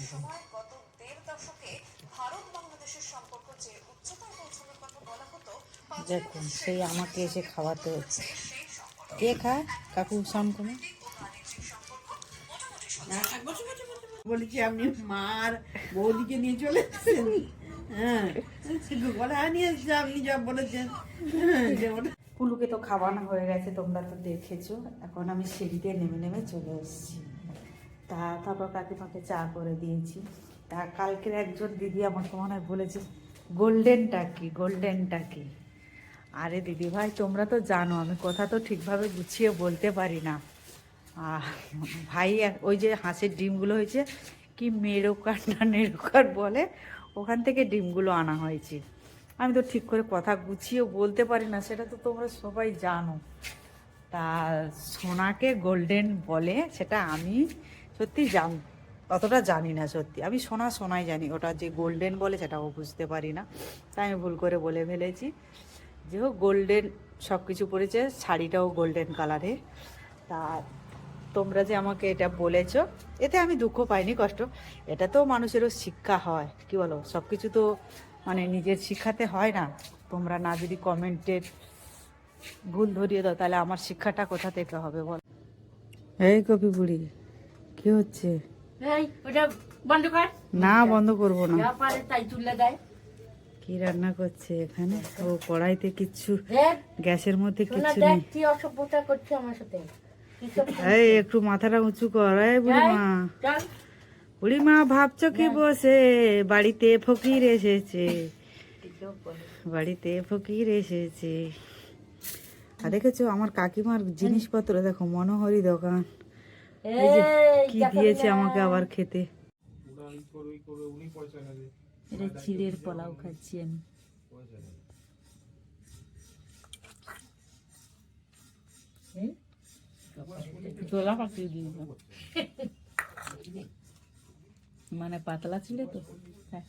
সময় গত দেড় দশকে ভারত বাংলাদেশের সম্পর্ক যে উচ্চতায় পৌঁছানোর কথা বলা হতো দেখুন সেই আমাকে এসে খাওয়াতে হচ্ছে। কে খায় কাকু সাম বলেছি আপনি মার বৌদিকে নিয়ে চলে এসেছেন? হ্যাঁ বলে হ্যাঁ নিয়ে এসেছে আপনি যা বলেছেন। হ্যাঁ, যে ওটা- কুলুকে তো খাওয়ানো হয়ে গেছে তোমরা তো দেখেছ। এখন আমি সিঁড়িতে নেমে নেমে চলে এসেছি। তা তারপর কাকিমাকে চা করে দিয়েছি। তা কালকের একজন দিদি আমাকে মনে হয় বলেছে, গোল্ডেনটা কি গোল্ডেনটা কি? আরে দিদি ভাই, তোমরা তো জানো, আমি কথা তো ঠিকভাবে গুছিয়ে বলতে পারি না। ভাই, ওই যে হাঁসের ডিমগুলো হয়েছে, কি মেরোকার না নেরোকার বলে, ওখান থেকে ডিমগুলো আনা হয়েছে। আমি তো ঠিক করে কথা গুছিয়ে বলতে পারি না, সেটা তো তোমরা সবাই জানো। তা সোনাকে গোল্ডেন বলে, সেটা আমি সত্যি জান অতটা জানি না সত্যি। আমি সোনা সোনাই জানি, ওটা যে গোল্ডেন বলে সেটাও বুঝতে পারি না। তাই আমি ভুল করে বলে ফেলেছি। যে হোক গোল্ডেন সব কিছু পরেছে শাড়িটাও গোল্ডেন কালারে তা তোমরা যে আমাকে এটা বলেছ, এতে আমি দুঃখ পাইনি, কষ্ট। এটা তো মানুষেরও শিক্ষা হয়, কি বলো? সব কিছু তো মানে নিজের শিক্ষাতে হয় না। তোমরা না যদি কমেন্টের ভুল ধরিয়ে দাও, তাহলে আমার শিক্ষাটা কোথা থেকে হবে বল? এই কপি বুড়ি। কি হচ্ছে? বন্ধ কর। না বন্ধ করব না। তাই তুলে দেয়। কি রান্না করছে এখানে? ও কড়াইতে কিচ্ছু গ্যাসের মধ্যে কিচ্ছু নেই। কি অসভ্যতা করছে আমার সাথে। এই একটু মাথাটা উঁচু কর এই বুড়ি এই, মা চল। বুড়ি মা ভাবছ কি বসে? বাড়িতে ফকির এসেছে। বাড়িতে ফকির এসেছে। আর দেখেছ আমার কাকিমার জিনিসপত্র দেখো মনোহরি দোকান। এই যে কি দিয়েছে আমাকে আবার খেতে? এটা চিড়ের পোলাও খাচ্ছি আমি। মানে পাতলা ছিল তো হ্যাঁ।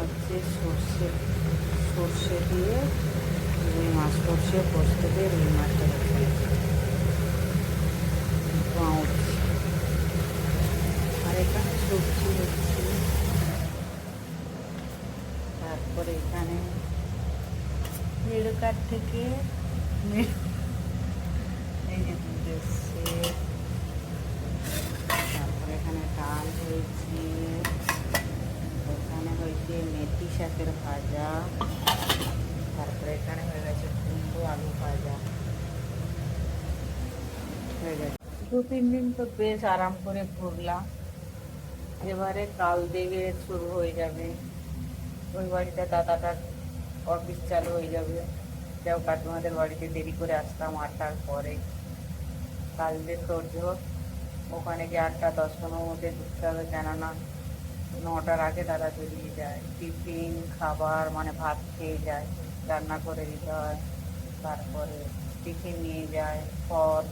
হচ্ছে সর্ষে সর্ষে দিয়ে মাছ সর্ষে পোস্ত দিয়ে রুই মাছটা আর এখানে সবজি হচ্ছে তারপরে এখানে মেরুকার থেকে তারপরে এখানে ডাল হয়েছে। ওখানে হয়েছে মেথি শাকের ভাজা। তারপরে এখানে দু, তিন দিন তো বেশ আরাম করে ঘুরলাম। এবারে কাল থেকে শুরু হয়ে যাবে। ওই বাড়িতে দাদাটার অফিস চালু হয়ে যাবে। যাও কাকিমাদের বাড়িতে দেরি করে আসতাম আটটার পরে। কাল দিয়ে সহ্য ওখানে গিয়ে আটটা দশ পনেরোর মধ্যে ঢুকতে হবে, কেননা নটার আগে দাদা বেরিয়ে যায়। টিফিন, খাবার মানে ভাত খেয়ে যায়, রান্না করে দিতে হয়। তারপরে টিফিন নিয়ে যায় ফল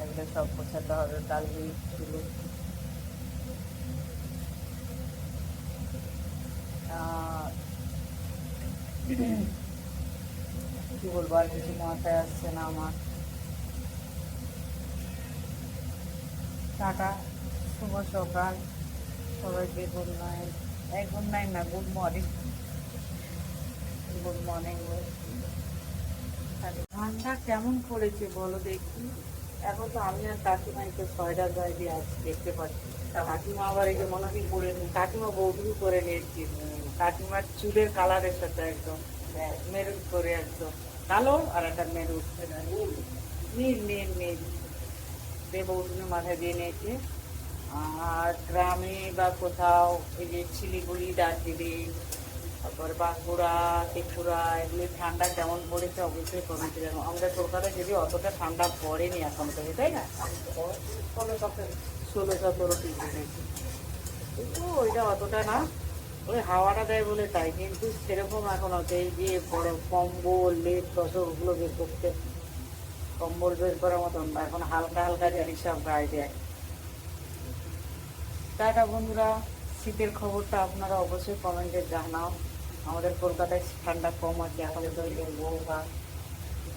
এগুলো সব গোছাতে হবে কাল ছিল কি বলব, আর কিছু মাথায় আসছে না আমার। টাটা, শুভ সকাল। সবাইকে গুড নাইট। এই, গুড নাইট না, গুড মর্নিং। গুড মর্নিং ঠান্ডা কেমন পড়েছে বলো দেখি। এখন তো আমি আর কাকিমা একটু গায়ে দিয়ে আছি দেখতে পাচ্ছি। কাকিমা আবার এই যে মনে হয় পরে কাকিমা বৌদিও করে নিয়েছি। কাকিমার চুলের কালারের সাথে একদম মেরুন করে একদম। কালো আর একটা মেরুন নীল নীল নীল। দিয়ে বৌদিকে মাথায় দিয়ে নিয়েছে। আর গ্রামে বা কোথাও এই যে শিলিগুড়ি, দার্জিলিং তারপর বাঁকুড়া, ত্রিপুরা, এগুলি ঠান্ডা কেমন পড়েছে, অবশ্যই জানো আমাদের কলকাতায় যদি অতটা ঠান্ডা পড়েনি এখন থেকে, তাই না? ষোলো, সতেরো ডিগ্রি কিন্তু ওইটা অতটা না। ওই হাওয়াটা দেয় বলে তাই, কিন্তু সেরকম এখন হচ্ছে এই যে বড় কম্বল, লেপ তসর ওগুলো বের করতে, কম্বল বের করার মতন এখন হালকা হালকা জিনিস সব গায়ে দেয়। টাটা বন্ধুরা, শীতের খবরটা আপনারা অবশ্যই কমেন্টে জানাও। আমাদের কলকাতায় ঠান্ডা কম আছে এখন তো বউ ভাত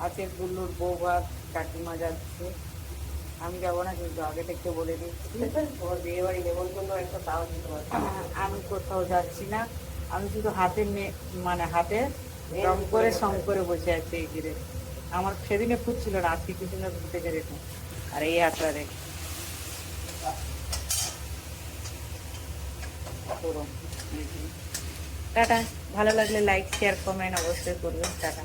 আছে গুল্লুর বউ ভাত কাকিমা যাচ্ছে। আমি যাব না কিন্তু আগে থেকে বলে দিচ্ছি। ওর বিয়ে বাড়ি নেমন্তন্ন একটা তাও দিতে আমি কোথাও যাচ্ছি না। আমি শুধু হাতে মানে হাতে রং করে সং করে বসে আছি এই ঘিরে আমার সেদিনে ফুটছিল না আজকে কিছু না ফুটে রেখে আর এই হাতটা রেখে পুরো। টাটা। ভালো লাগলে লাইক শেয়ার কমেন্ট অবশ্যই করবেন টাটা।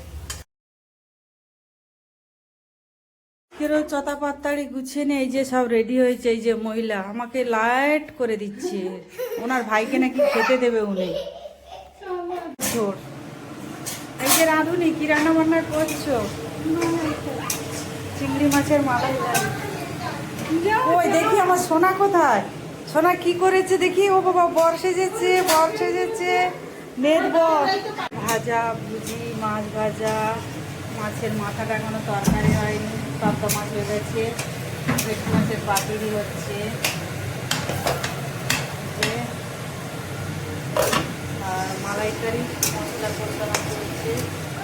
কেরো চতা পাত্তাড়ি গুছিয়ে নিয়ে এই যে সব রেডি হয়েছে, এই যে মহিলা, আমাকে লাইট করে দিচ্ছে। ওনার ভাইকে নাকি খেতে দেবে উনি। এই যে রাঁধুনি, কি রান্না বান্না করছ? চিংড়ি মাছের মাথা ওই দেখি আমার সোনা কোথায়? সোনা কি করেছে দেখি? ও বাবা, বর সেজেছে বর সেজেছে। ভাজা, ভুজি, মাছ ভাজা, মাছের মাথাটা এখনও তরকারি হয়নি, পাবদা মাছ হয়ে গেছে মাছের পাতুরি হচ্ছে। আর মালাইকারি মশলা কষানো চলছে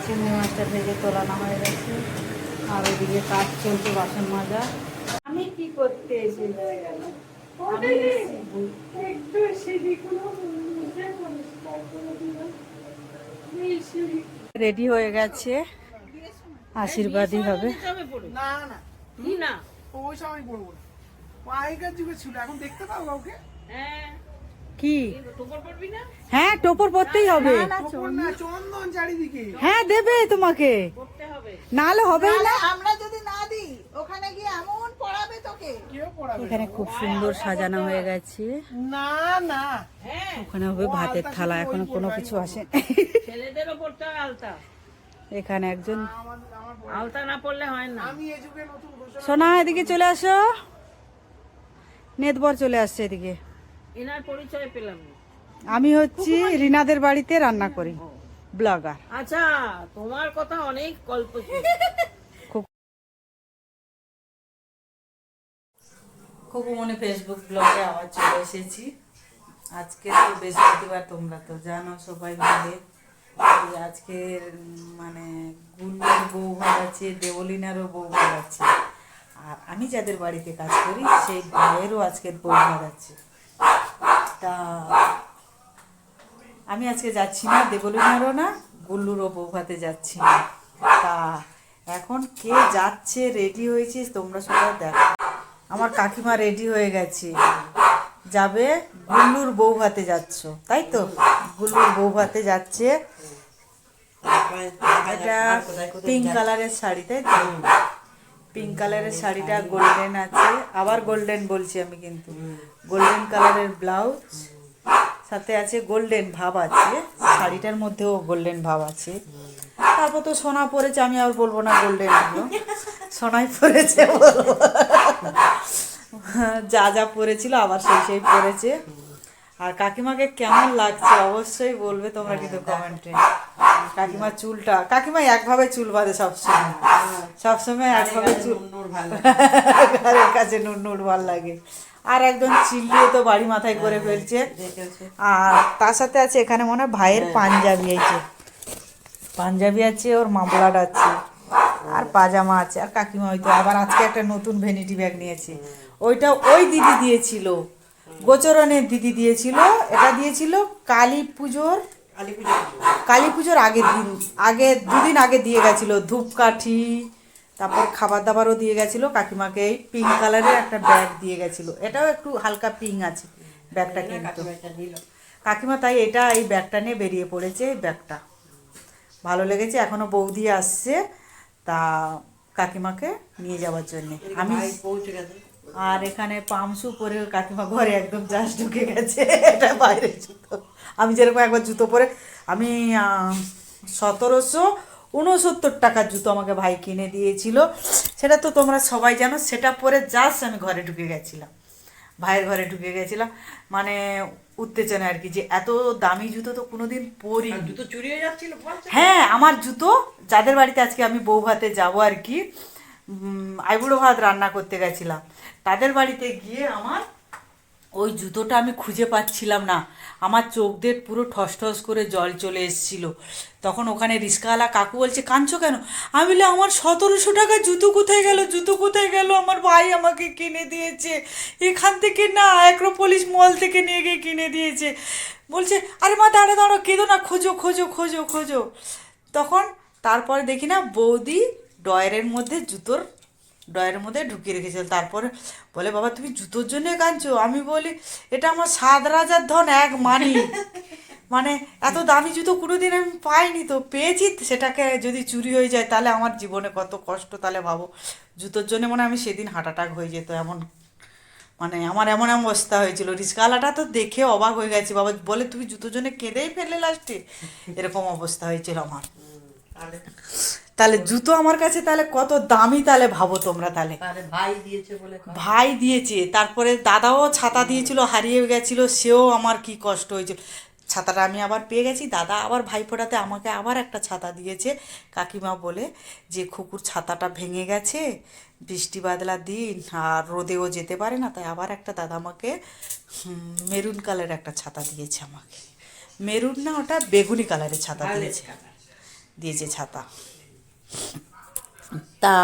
চিংড়ি মাছটা ভেজে তোলানো হয়ে গেছে। আর ওইদিকে কাজ চলছে বাসন মাজা। আমি কি করতে এসে আমি রেডি হয়ে গেছে। আশীর্বাদই হবে। না না। না? ওই সময় পড়ব ও আগেকার যুগে ছিল এখন দেখতে পাও কাউকে? হ্যাঁ। কি? টোপর পড়বি না? হ্যাঁ টোপর পরতেই হবে। হ্যাঁ দেবে তোমাকে। পড়তে হবে। হবেই না। আমরা যদি না দিই ওখানে গিয়ে এমন পড়াবে তোকে কেউ পড়াবে এখানে খুব সুন্দর সাজানো হয়ে গেছে। না না। ওখানে হবে ভাতের থালা এখনও কোনো কিছু আসে আলতা। এখানে একজন আলতা না পড়লে হয় না। আমি এই যুগে নতুন সোনা এদিকে চলে আসো। নেতবর চলে আসছে এদিকে। এনার পরিচয় পেলাম আমি হচ্ছি রিনাদের বাড়িতে রান্না করি ব্লগার। আচ্ছা তোমার কথা অনেক গল্প খুব মনে ফেসবুক ব্লগে আবার চলে এসেছি। আজকে তো বৃহস্পতিবার, তোমরা তো জানো সবাই মিলে। আজকের মানে গুল্লুর বউ ভাত আছে দেবলিনারও বউ ভাত আছে। আর আমি যাদের বাড়িতে কাজ করি, সেই ভাইয়েরও আজকের বউ ভাত আছে। তা, আমি আজকে যাচ্ছি না, দেবলিনারও না, গুল্লুরও বউ ভাতে যাচ্ছি না। তা, এখন কে যাচ্ছে রেডি হয়েছিস, তোমরা সবাই দেখো। আমার কাকিমা রেডি হয়ে গেছে। যাবে গুল্লুর বউ ভাতে যাচ্ছ, তাই তো? গুল্লুর বউ ভাতে যাচ্ছে। এটা পিঙ্ক কালারের শাড়ি, তাই তো? পিঙ্ক কালারের শাড়িটা গোল্ডেন আছে। আবার গোল্ডেন বলছি আমি কিন্তু। গোল্ডেন কালারের ব্লাউজ সাথে আছে গোল্ডেন ভাব আছে। শাড়িটার মধ্যেও গোল্ডেন ভাব আছে। তারপর তো সোনা পরেছে আমি আর বলব না গোল্ডেন সোনাই পরেছে বলব। যা যা পরেছিল আবার সেই সেই পরেছে আর কাকিমাকে কেমন লাগছে অবশ্যই বলবে তোমরা কিন্তু কমেন্টে কাকিমার চুলটা কাকিমা একভাবে চুল বাঁধে সবসময়। সবসময় একভাবে চুল ঘরের কাছে নুন নুন ভালো লাগে। আর একদম চিল্লিয়ে তো বাড়ি মাথায় করে ফেলছে। আর তার সাথে আছে এখানে মনে হয় ভাইয়ের পাঞ্জাবি আছে পাঞ্জাবি আছে ওর মামলাড আছে আর পাজামা আছে আর কাকিমা হয়তো আবার আজকে একটা নতুন ভ্যানিটি ব্যাগ নিয়েছে। ওইটা ওই দিদি দিয়েছিল গোচরণের দিদি দিয়েছিল এটা দিয়েছিল কালী পুজোর কালী পুজোর আগের দিন আগে দুদিন আগে দিয়ে গেছিল ধূপকাঠি তারপর খাবার দাবারও দিয়ে গেছিল কাকিমাকে এই পিঙ্ক কালারের একটা ব্যাগ দিয়ে গেছিল। এটাও একটু হালকা পিঙ্ক আছে ব্যাগটা কিন্তু। কাকিমা তাই এটা এই ব্যাগটা নিয়ে বেরিয়ে পড়েছে এই ব্যাগটা ভালো লেগেছে এখনও বৌদি আসছে তা কাকিমাকে নিয়ে যাওয়ার জন্য। আমি আর এখানে পামসু পরে কাকিমা ঘরে একদম জাস্ট ঢুকে গেছে এটা বাইরে জুতো। আমি যেরকম একবার জুতো পরে আমি সতেরোশো উনসত্তর টাকার জুতো আমাকে ভাই কিনে দিয়েছিল। সেটা তো তোমরা সবাই জানো সেটা পরে জাস্ট আমি ঘরে ঢুকে গেছিলাম। ভাইয়ের ঘরে ঢুকে গেছিলাম। মানে উত্তেজনা আর কি যে এত দামি জুতো তো কোনোদিন পরি জুতো চুরি হয়ে যাচ্ছিল হ্যাঁ আমার জুতো যাদের বাড়িতে আজকে আমি বউ ভাতে যাব আর কি আইবুড়ো ভাত রান্না করতে গেছিলাম। তাদের বাড়িতে গিয়ে আমার ওই জুতোটা আমি খুঁজে পাচ্ছিলাম না। আমার চোখ দিয়ে পুরো ঠস ঠস করে জল চলে এসেছিল। তখন ওখানে রিস্কাওয়ালা কাকু বলছে, কাঁদছো কেন? আমি বলি আমার সতেরোশো টাকা জুতো কোথায় গেল? জুতো কোথায় গেল? আমার ভাই আমাকে কিনে দিয়েছে। এখান থেকে না অ্যাক্রোপলিস মল থেকে নিয়ে গিয়ে কিনে দিয়েছে। বলছে, আরে মা, দাঁড়া, দাঁড়ো, কেঁদো না, খোঁজো খোঁজো খোঁজো খোঁজো। তখন তারপরে দেখি না বৌদি ডয়ারের মধ্যে জুতোর ডয়ের মধ্যে ঢুকিয়ে রেখেছিল। তারপরে বলে বাবা তুমি জুতোর জন্য কাঁদছো? আমি বলি এটা আমার সাত রাজার ধন এক মানি। মানে এত দামি জুতো কোনোদিন আমি পাইনি তো। পেয়েছি সেটাকে যদি চুরি হয়ে যায় তাহলে আমার জীবনে কত কষ্ট তাহলে ভাবো। জুতোর জন্য মানে আমি সেদিন হার্ট অ্যাটাক হয়ে যেত। এমন মানে আমার এমন এমন অবস্থা হয়েছিল। রিস্কাওয়ালাটা তো দেখে অবাক হয়ে গেছে। বাবা বলে তুমি জুতোর জন্য কেঁদেই ফেললে লাস্টে এরকম অবস্থা হয়েছিল আমার। তাহলে জুতো আমার কাছে তাহলে কত দামি তাহলে ভাবো তোমরা তাহলে। ভাই দিয়েছে বলে ভাই দিয়েছে তারপরে দাদাও ছাতা দিয়েছিল হারিয়ে গেছিল সেও আমার কি কষ্ট হয়েছিল। ছাতাটা আমি আবার পেয়ে গেছি দাদা আবার ভাই ফোটাতে আমাকে আবার একটা ছাতা দিয়েছে কাকিমা বলে যে খুকুর ছাতাটা ভেঙে গেছে বৃষ্টি বাদলা দিন আর রোদেও যেতে পারে না তাই আবার একটা দাদা আমাকে মেরুন কালারের একটা ছাতা দিয়েছে আমাকে। মেরুন না ওটা বেগুনি কালারের ছাতা দিয়েছে। দিয়েছে ছাতা। তা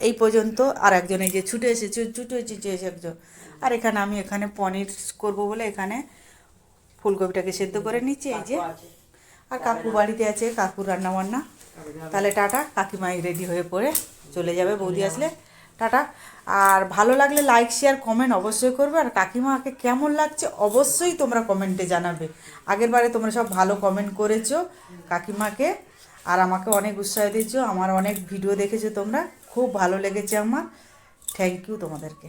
এই পর্যন্ত আর একজন এই যে ছুটে এসেছে ছুটে এসেছে এসে একজন। আর এখানে আমি এখানে পনির করব বলে এখানে ফুলকপিটাকে সেদ্ধ করে নিচ্ছি, এই যে। আর কাকু বাড়িতে আছে, কাকুর রান্না বান্না তাহলে টাটা, কাকিমাই রেডি হয়ে পড়ে চলে যাবে, বৌদি আসলে। টাটা। আর ভালো লাগলে লাইক, শেয়ার, কমেন্ট অবশ্যই করবে। আর কাকিমাকে কেমন লাগছে অবশ্যই তোমরা কমেন্টে জানাবে। আগের বারে তোমরা সব ভালো কমেন্ট করেছ কাকিমাকে। আর আমাকে অনেক উৎসাহ দিয়েছ, আমার অনেক ভিডিও দেখেছ তোমরা। খুব ভালো লেগেছে আমার। থ্যাংক ইউ তোমাদেরকে।